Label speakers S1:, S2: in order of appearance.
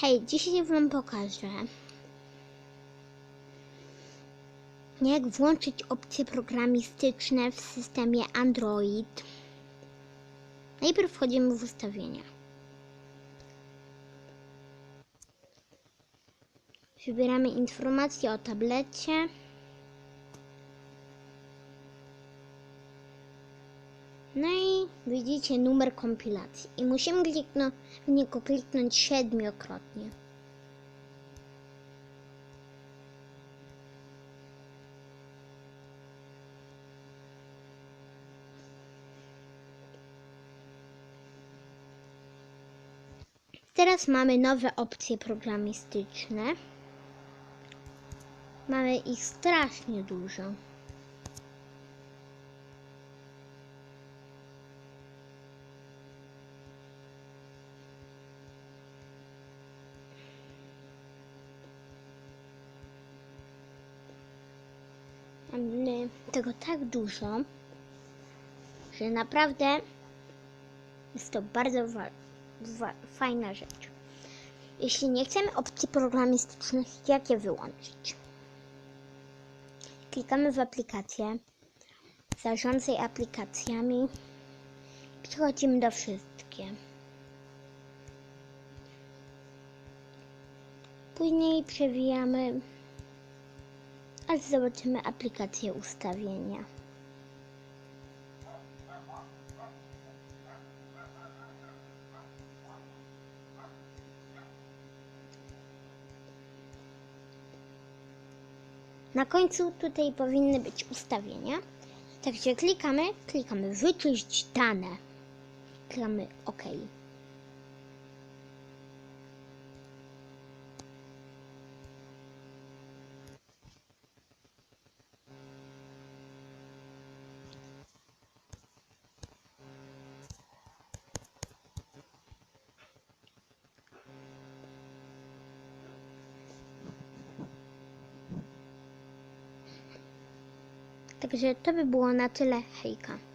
S1: Hej, dzisiaj Wam pokażę, jak włączyć opcje programistyczne w systemie Android. Najpierw wchodzimy w ustawienia. Wybieramy informacje o tablecie. No i widzicie numer kompilacji. I musimy kliknąć, w niego kliknąć siedmiokrotnie. Teraz mamy nowe opcje programistyczne. Mamy ich strasznie dużo. Tego tak dużo, że naprawdę jest to bardzo fajna rzecz. Jeśli nie chcemy opcji programistycznych, jak je wyłączyć? Klikamy w aplikację, zarządzaj aplikacjami, przechodzimy do wszystkie. Później przewijamy aż zobaczymy aplikację ustawienia. Na końcu tutaj powinny być ustawienia. Także klikamy, klikamy wyczyść dane. Klikamy OK. Także to by było na tyle. Hejka.